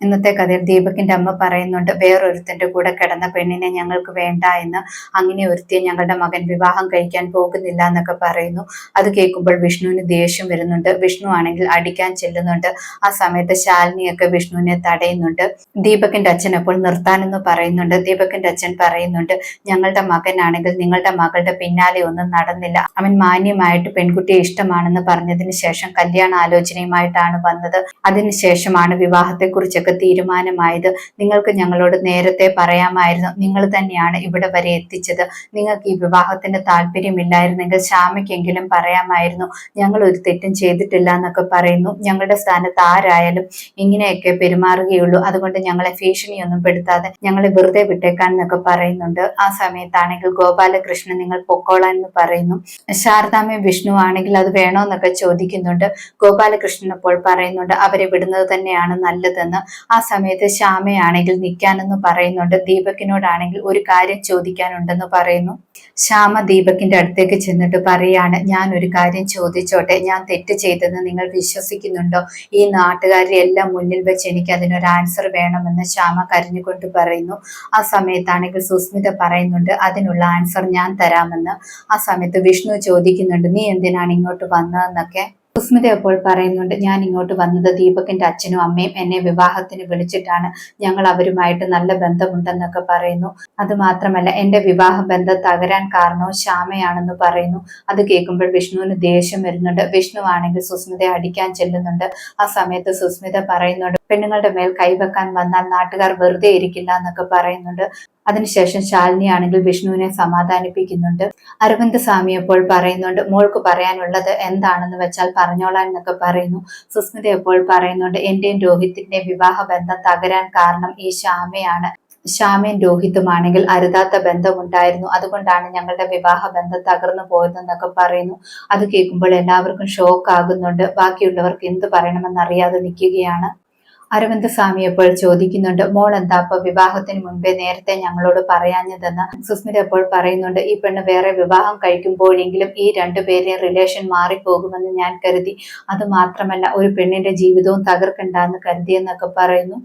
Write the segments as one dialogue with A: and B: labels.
A: ഇന്നത്തെ കഥയിൽ ദീപകിന്റെ അമ്മ പറയുന്നുണ്ട് വേറൊരുത്തന്റെ കൂടെ കിടന്ന പെണ്ണിനെ ഞങ്ങൾക്ക് വേണ്ട എന്ന്. അങ്ങനെ ഒരുത്തിയെ ഞങ്ങളുടെ മകൻ വിവാഹം കഴിക്കാൻ പോകുന്നില്ല എന്നൊക്കെ പറയുന്നു. അത് കേൾക്കുമ്പോൾ വിഷ്ണുവിന് ദേഷ്യം വരുന്നുണ്ട്. വിഷ്ണു ആണെങ്കിൽ അടിക്കാൻ ചെല്ലുന്നുണ്ട്. ആ സമയത്ത് ശാലിനിയൊക്കെ വിഷ്ണുവിനെ തടയുന്നുണ്ട്. ദീപകിന്റെ അച്ഛൻ അപ്പോൾ നിർത്താനെന്ന് പറയുന്നുണ്ട്. ദീപകിന്റെ അച്ഛൻ പറയുന്നുണ്ട് ഞങ്ങളുടെ മകനാണെങ്കിൽ നിങ്ങളുടെ മകളുടെ പിന്നാലെ ഒന്നും നടന്നില്ല. അവൻ മാന്യമായിട്ട് പെൺകുട്ടിയെ ഇഷ്ടമാണെന്ന് പറഞ്ഞതിന് ശേഷം കല്യാണ ആലോചനയുമായിട്ടാണ് വന്നത് അതിനുശേഷമാണ് വിവാഹത്തെക്കുറിച്ചൊക്കെ തീരുമാനമായത്. നിങ്ങൾക്ക് ഞങ്ങളോട് നേരത്തെ പറയാമായിരുന്നു. നിങ്ങൾ തന്നെയാണ് ഇവിടെ വരെ എത്തിച്ചത്. നിങ്ങൾക്ക് ഈ വിവാഹത്തിന് താല്പര്യമില്ലായിരുന്നെങ്കിൽ ശ്യാമയ്ക്കെങ്കിലും പറയാമായിരുന്നു. ഞങ്ങൾ ഒരു തെറ്റും ചെയ്തിട്ടില്ല എന്നൊക്കെ പറയുന്നു. ഞങ്ങളുടെ സ്ഥാനത്ത് ആരായാലും ഇങ്ങനെയൊക്കെ പെരുമാറുകയുള്ളൂ. അതുകൊണ്ട് ഞങ്ങളെ ഭീഷണിയൊന്നും പെടുത്താതെ ഞങ്ങളെ വെറുതെ വിട്ടേക്കാൻ എന്നൊക്കെ പറയുന്നുണ്ട്. ആ സമയത്താണെങ്കിൽ ഗോപാലകൃഷ്ണൻ നിങ്ങൾ പൊക്കോളാൻ എന്ന് പറയുന്നു. ശാരദാമ്മ വിഷ്ണു ആണെങ്കിൽ അത് വേണോ എന്നൊക്കെ ചോദിക്കുന്നുണ്ട്. ഗോപാലകൃഷ്ണൻ അപ്പോൾ പറയുന്നുണ്ട് അവരെ വിടുന്നത് തന്നെയാണ് നല്ലതെന്ന്. ആ സമയത്ത് ശ്യാമയാണെങ്കിൽ നിൽക്കാനെന്ന് പറയുന്നുണ്ട്. ദീപകിനോടാണെങ്കിൽ ഒരു കാര്യം ചോദിക്കാനുണ്ടെന്ന് പറയുന്നു. ശ്യാമ ദീപകിന്റെ അടുത്തേക്ക് ചെന്നിട്ട് പറയാണ് ഞാൻ ഒരു കാര്യം ചോദിച്ചോട്ടെ. ഞാൻ തെറ്റ് ചെയ്തെന്ന് നിങ്ങൾ വിശ്വസിക്കുന്നുണ്ടോ? ഈ നാട്ടുകാരുടെ എല്ലാം മുന്നിൽ വെച്ച് എനിക്ക് അതിനൊരു ആൻസർ വേണമെന്ന് ശ്യാമ കരഞ്ഞുകൊണ്ട് പറയുന്നു. ആ സമയത്താണെങ്കിൽ സുസ്മിത പറയുന്നുണ്ട് അതിനുള്ള ആൻസർ ഞാൻ തരാമെന്ന്. ആ സമയത്ത് വിഷ്ണു ചോദിക്കുന്നുണ്ട് നീ എന്തിനാണ് ഇങ്ങോട്ട് വന്നതെന്നൊക്കെ? സുസ്മിത അപ്പോൾ പറയുന്നുണ്ട് ഞാൻ ഇങ്ങോട്ട് വന്നത് ദീപകിന്റെ അച്ഛനും അമ്മയും എന്നെ വിവാഹത്തിന് വിളിച്ചിട്ടാണ്. ഞങ്ങൾ അവരുമായിട്ട് നല്ല ബന്ധമുണ്ടെന്നൊക്കെ പറയുന്നു. അത് മാത്രമല്ല എന്റെ വിവാഹ ബന്ധം തകരാൻ കാരണവും ശ്യാമയാണെന്ന് പറയുന്നു. അത് കേൾക്കുമ്പോൾ വിഷ്ണുവിന് ദേഷ്യം വരുന്നുണ്ട്. വിഷ്ണു ആണെങ്കിൽ സുസ്മിതയെ അടിക്കാൻ ചെല്ലുന്നുണ്ട്. ആ സമയത്ത് സുസ്മിത പറയുന്നുണ്ട് പെണ്ണുങ്ങളുടെ മേൽ കൈവെക്കാൻ വന്നാൽ നാട്ടുകാർ വെറുതെ ഇരിക്കില്ല എന്നൊക്കെ പറയുന്നുണ്ട്. അതിനുശേഷം ശാലിനി ആണെങ്കിൽ വിഷ്ണുവിനെ സമാധാനിപ്പിക്കുന്നുണ്ട്. അരവിന്ദ് സ്വാമി അപ്പോൾ പറയുന്നുണ്ട്? മോൾക്ക് പറയാനുള്ളത് എന്താണെന്ന് വെച്ചാൽ പറഞ്ഞോളാൻ എന്നൊക്കെ പറയുന്നു. സുസ്മിത അപ്പോൾ പറയുന്നുണ്ട്? എന്റെയും രോഹിത്തിന്റെ വിവാഹ ബന്ധം തകരാൻ കാരണം ഈ ശ്യാമയാണ്. ശ്യാമയും രോഹിത്തുമാണെങ്കിൽ അരുതാത്ത ബന്ധമുണ്ടായിരുന്നു. അതുകൊണ്ടാണ് ഞങ്ങളുടെ വിവാഹ ബന്ധം തകർന്നു പോയതെന്നൊക്കെ പറയുന്നു. അത് കേൾക്കുമ്പോൾ എല്ലാവർക്കും ഷോക്ക് ആകുന്നുണ്ട്. ബാക്കിയുള്ളവർക്ക് എന്ത് പറയണമെന്നറിയാതെ നിൽക്കുകയാണ്. അരവിന്ദ് സ്വാമി എപ്പോൾ ചോദിക്കുന്നുണ്ട് മോൾ എന്താ അപ്പൊ വിവാഹത്തിന് മുൻപേ നേരത്തെ ഞങ്ങളോട് പറയാഞ്ഞതെന്ന്? സുസ്മിത എപ്പോൾ പറയുന്നുണ്ട് ഈ പെണ്ണ് വേറെ വിവാഹം കഴിക്കുമ്പോഴെങ്കിലും ഈ രണ്ടുപേരെയും റിലേഷൻ മാറിപ്പോകുമെന്ന് ഞാൻ കരുതി. അത് മാത്രമല്ല ഒരു പെണ്ണിന്റെ ജീവിതവും തകർക്കണ്ടെന്ന് കരുതിയെന്നൊക്കെ പറയുന്നു.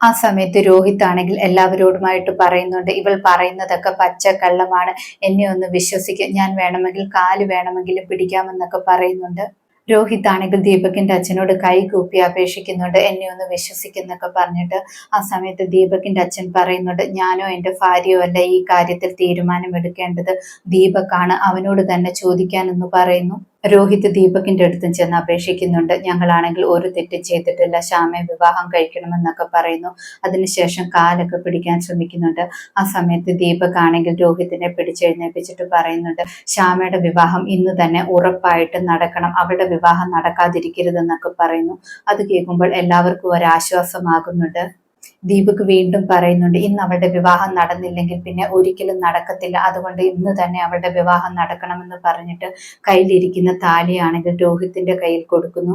A: ആ സമയത്ത് രോഹിത് ആണെങ്കിൽ എല്ലാവരോടുമായിട്ട് പറയുന്നുണ്ട് ഇവൾ പറയുന്നതൊക്കെ പച്ച കള്ളമാണ് എന്നെ ഒന്ന് വിശ്വസിക്കുക ഞാൻ വേണമെങ്കിൽ കാൽ വേണമെങ്കിലും പിടിക്കാമെന്നൊക്കെ പറയുന്നുണ്ട്. രോഹിത് ആണെങ്കിൽ ദീപകിന്റെ അച്ഛനോട് കൈ കൂപ്പി അപേക്ഷിക്കുന്നുണ്ട്. എന്നെ ഒന്ന് വിശ്വസിക്കുന്നൊക്കെ പറഞ്ഞിട്ട് ആ സമയത്ത് ദീപകിന്റെ അച്ഛൻ പറയുന്നുണ്ട് ഞാനോ എന്റെ ഭാര്യയോ അല്ല ഈ കാര്യത്തിൽ തീരുമാനമെടുക്കേണ്ടത്? ദീപക്കാണ് അവനോട് തന്നെ ചോദിക്കാനെന്ന് പറയുന്നു. രോഹിത് ദീപകിന്റെ അടുത്തും ചെന്ന് അപേക്ഷിക്കുന്നുണ്ട്. ഞങ്ങളാണെങ്കിൽ ഒരു തെറ്റ് ചെയ്തിട്ടില്ല. ശ്യാമയെ വിവാഹം കഴിക്കണമെന്നൊക്കെ പറയുന്നു. അതിനുശേഷം കാലൊക്കെ പിടിക്കാൻ ശ്രമിക്കുന്നുണ്ട്. ആ സമയത്ത് ദീപക് ആണെങ്കിൽ രോഹിത്തിനെ പിടിച്ചെഴുന്നേപ്പിച്ചിട്ട് പറയുന്നുണ്ട് ശ്യാമയുടെ വിവാഹം ഇന്ന് തന്നെ ഉറപ്പായിട്ട് നടക്കണം. അവരുടെ വിവാഹം നടക്കാതിരിക്കരുതെന്നൊക്കെ പറയുന്നു. അത് കേൾക്കുമ്പോൾ എല്ലാവർക്കും ഒരു ആശ്വാസമാകുന്നുണ്ട് ദീപക് വീണ്ടും പറയുന്നുണ്ട് ഇന്ന് അവളുടെ വിവാഹം നടന്നില്ലെങ്കിൽ പിന്നെ ഒരിക്കലും നടക്കത്തില്ല. അതുകൊണ്ട് ഇന്ന് തന്നെ അവളുടെ വിവാഹം നടക്കണമെന്ന് പറഞ്ഞിട്ട് കയ്യിലിരിക്കുന്ന താലിയാണെങ്കിൽ രോഹിത്തിന്റെ കയ്യിൽ കൊടുക്കുന്നു.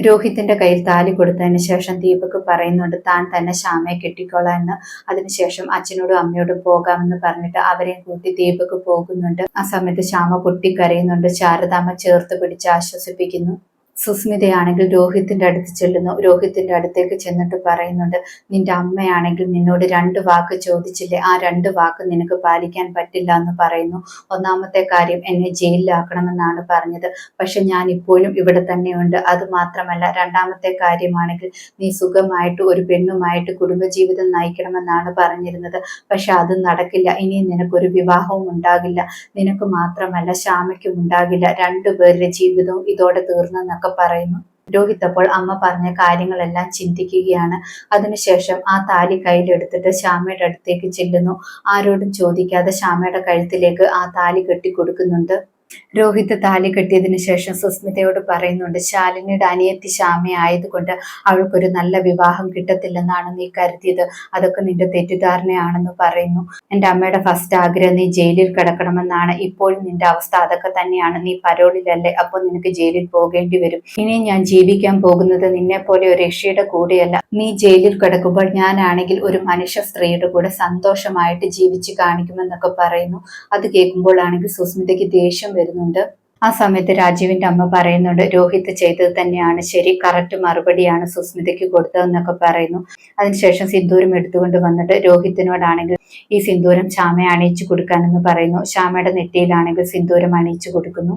A: രോഹിത്തിന്റെ കയ്യിൽ താലി കൊടുത്തതിന് ശേഷം ദീപക് പറയുന്നുണ്ട് താൻ തന്നെ ശ്യാമയെ കെട്ടിക്കോളാം എന്ന്. അതിനുശേഷം അച്ഛനോടും അമ്മയോടും പോകാമെന്ന് പറഞ്ഞിട്ട് അവരെയും കൂട്ടി ദീപക് പോകുന്നുണ്ട്. ആ സമയത്ത് ശ്യാമ പൊട്ടിക്കരയുന്നുണ്ട്. ശാരദാമ്മ ചേർത്ത് പിടിച്ച് ആശ്വസിപ്പിക്കുന്നു. സുസ്മിതയാണെങ്കിൽ രോഹിത്തിന്റെ അടുത്ത് ചെല്ലുന്നു. രോഹിത്തിന്റെ അടുത്തേക്ക് ചെന്നിട്ട് പറയുന്നുണ്ട് നിന്റെ അമ്മയാണെങ്കിൽ നിന്നോട് രണ്ട് വാക്ക് ചോദിച്ചില്ലേ? ആ രണ്ട് വാക്ക് നിനക്ക് പാലിക്കാൻ പറ്റില്ല എന്ന് പറയുന്നു. ഒന്നാമത്തെ കാര്യം എന്നെ ജയിലിലാക്കണമെന്നാണ് പറഞ്ഞത്. പക്ഷെ ഞാൻ ഇപ്പോഴും ഇവിടെ തന്നെയുണ്ട്. അത് മാത്രമല്ല രണ്ടാമത്തെ കാര്യമാണെങ്കിൽ നീ സുഖമായിട്ട് ഒരു പെണ്ണുമായിട്ട് കുടുംബജീവിതം നയിക്കണമെന്നാണ് പറഞ്ഞിരുന്നത്. പക്ഷെ അത് നടക്കില്ല. ഇനി നിനക്കൊരു വിവാഹവും ഉണ്ടാകില്ല. നിനക്ക് മാത്രമല്ല ശ്യാമയ്ക്കും ഉണ്ടാകില്ല. രണ്ടുപേരുടെ ജീവിതവും ഇതോടെ തീർന്നെന്നൊക്കെ പറയുന്നു. രോഹിത് അപ്പോൾ അമ്മ പറഞ്ഞ കാര്യങ്ങളെല്ലാം ചിന്തിക്കുകയാണ്. അതിനുശേഷം ആ താലി കയ്യിലെടുത്തിട്ട് ശ്യാമയുടെ അടുത്തേക്ക് ചെല്ലുന്നു. ആരോടും ചോദിക്കാതെ ശ്യാമയുടെ കഴുത്തിലേക്ക് ആ താലി കെട്ടിക്കൊടുക്കുന്നുണ്ട്. രോഹിത് താലി കെട്ടിയതിന് ശേഷം സുസ്മിതയോട് പറയുന്നുണ്ട് ശാലിനിയുടെ അനിയത്തി ശ്യാമ ആയതുകൊണ്ട് അവൾക്കൊരു നല്ല വിവാഹം കിട്ടത്തില്ലെന്നാണ് നീ കരുതിയത്. അതൊക്കെ നിന്റെ തെറ്റിദ്ധാരണയാണെന്ന് പറയുന്നു. എന്റെ അമ്മയുടെ ഫസ്റ്റ് ആഗ്രഹം നീ ജയിലിൽ കിടക്കണമെന്നാണ്. ഇപ്പോഴും നിന്റെ അവസ്ഥ അതൊക്കെ തന്നെയാണ്. നീ പരോളിലല്ലേ അപ്പോൾ നിനക്ക് ജയിലിൽ പോകേണ്ടി വരും. ഇനി ഞാൻ ജീവിക്കാൻ പോകുന്നത് നിന്നെ പോലെ ഒരു രക്ഷയുടെ കൂടെയല്ല. നീ ജയിലിൽ കിടക്കുമ്പോൾ ഞാനാണെങ്കിൽ ഒരു മനുഷ്യ സ്ത്രീയുടെ കൂടെ സന്തോഷമായിട്ട് ജീവിച്ചു കാണിക്കുമെന്നൊക്കെ പറയുന്നു. അത് കേൾക്കുമ്പോഴാണെങ്കിൽ സുസ്മിതയ്ക്ക് ദേഷ്യം വരുന്നുണ്ട്. ആ സമയത്ത് രാജീവിന്റെ അമ്മ പറയുന്നുണ്ട് രോഹിത് ചെയ്തത് തന്നെയാണ് ശരി കറക്റ്റ് മറുപടിയാണ് സുസ്മിതയ്ക്ക് കൊടുത്തതെന്നൊക്കെ പറയുന്നു. അതിനുശേഷം സിന്ദൂരം എടുത്തുകൊണ്ട് വന്നിട്ട് രോഹിത്തിനോടാണെങ്കിൽ ഈ സിന്ദൂരം ശ്യാമയെ അണിയിച്ചു കൊടുക്കാനെന്ന് പറയുന്നു. ശ്യാമയുടെ നെറ്റിയിലാണെങ്കിൽ സിന്ദൂരം അണിയിച്ചു കൊടുക്കുന്നു.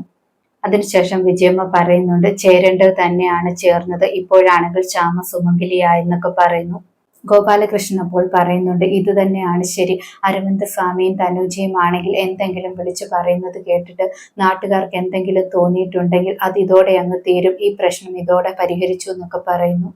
A: അതിനുശേഷം വിജയമ്മ പറയുന്നുണ്ട് ചേരേണ്ടത് തന്നെയാണ് ചേർന്നത്. ഇപ്പോഴാണെങ്കിൽ ശ്യാമ സുമംഗിലിയായെന്നൊക്കെ പറയുന്നു. ഗോപാലകൃഷ്ണൻ അപ്പോൾ പറയുന്നുണ്ട് ഇത് തന്നെയാണ് ശരി. അരവിന്ദ് സ്വാമിയും തനുജയും ആണെങ്കിൽ എന്തെങ്കിലും വിളിച്ചു പറയുന്നത് കേട്ടിട്ട് നാട്ടുകാർക്ക് എന്തെങ്കിലും തോന്നിയിട്ടുണ്ടെങ്കിൽ അത് ഇതോടെ അങ്ങ് തീരും. ഈ പ്രശ്നം ഇതോടെ പരിഹരിച്ചു എന്നൊക്കെ പറയുന്നു.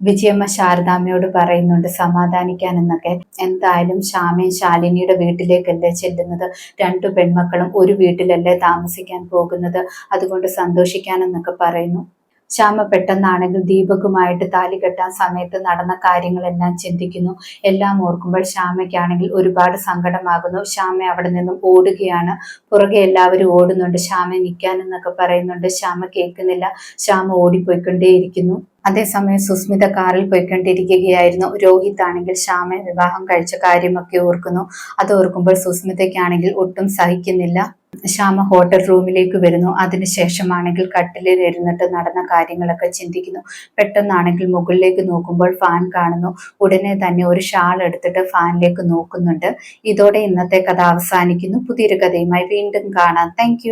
A: വിജയമ്മ ശാരദാമ്മയോട് പറയുന്നുണ്ട് സമാധാനിക്കാൻ എന്നൊക്കെ എന്തായാലും ശ്യാമയും ശാലിനിയുടെ വീട്ടിലേക്കല്ലേ ചെല്ലുന്നത്? രണ്ടു പെൺമക്കളും ഒരു വീട്ടിലല്ലേ താമസിക്കാൻ പോകുന്നത്? അതുകൊണ്ട് സന്തോഷിക്കാനെന്നൊക്കെ പറയുന്നു. ശ്യാമ പെട്ടെന്നാണെങ്കിൽ ദീപകുമായിട്ട് താലി കെട്ടാൻ സമയത്ത് നടന്ന കാര്യങ്ങളെല്ലാം ചിന്തിക്കുന്നു. എല്ലാം ഓർക്കുമ്പോൾ ശ്യാമയ്ക്കാണെങ്കിൽ ഒരുപാട് സങ്കടമാകുന്നു. ശ്യാമ അവിടെ നിന്നും ഓടുകയാണ്. പുറകെ എല്ലാവരും ഓടുന്നുണ്ട്. ശ്യാമ നിൽക്കാനെന്നൊക്കെ പറയുന്നുണ്ട്. ശ്യാമ കേൾക്കുന്നില്ല. ശ്യാമ ഓടിപ്പോയിക്കൊണ്ടേയിരിക്കുന്നു. അതേസമയം സുസ്മിത കാറിൽ പോയിക്കൊണ്ടിരിക്കുകയായിരുന്നു. രോഹിത് ആണെങ്കിൽ ശ്യാമ വിവാഹം കഴിച്ച കാര്യമൊക്കെ ഓർക്കുന്നു. അത് ഓർക്കുമ്പോൾ സുസ്മിതയ്ക്കാണെങ്കിൽ ഒട്ടും സഹിക്കുന്നില്ല. ശ്യാമ ഹോട്ടൽ റൂമിലേക്ക് വരുന്നു. അതിനുശേഷമാണെങ്കിൽ കട്ടിലിൽ ഇരുന്നിട്ട് നടന്ന കാര്യങ്ങളൊക്കെ ചിന്തിക്കുന്നു. പെട്ടെന്നാണെങ്കിൽ മുകളിലേക്ക് നോക്കുമ്പോൾ ഫാൻ കാണുന്നു. ഉടനെ തന്നെ ഒരു ഷാൾ എടുത്തിട്ട് ഫാനിലേക്ക് നോക്കുന്നുണ്ട്. ഇതോടെ ഇന്നത്തെ കഥ അവസാനിക്കുന്നു. പുതിയൊരു കഥയുമായി വീണ്ടും കാണാം. താങ്ക്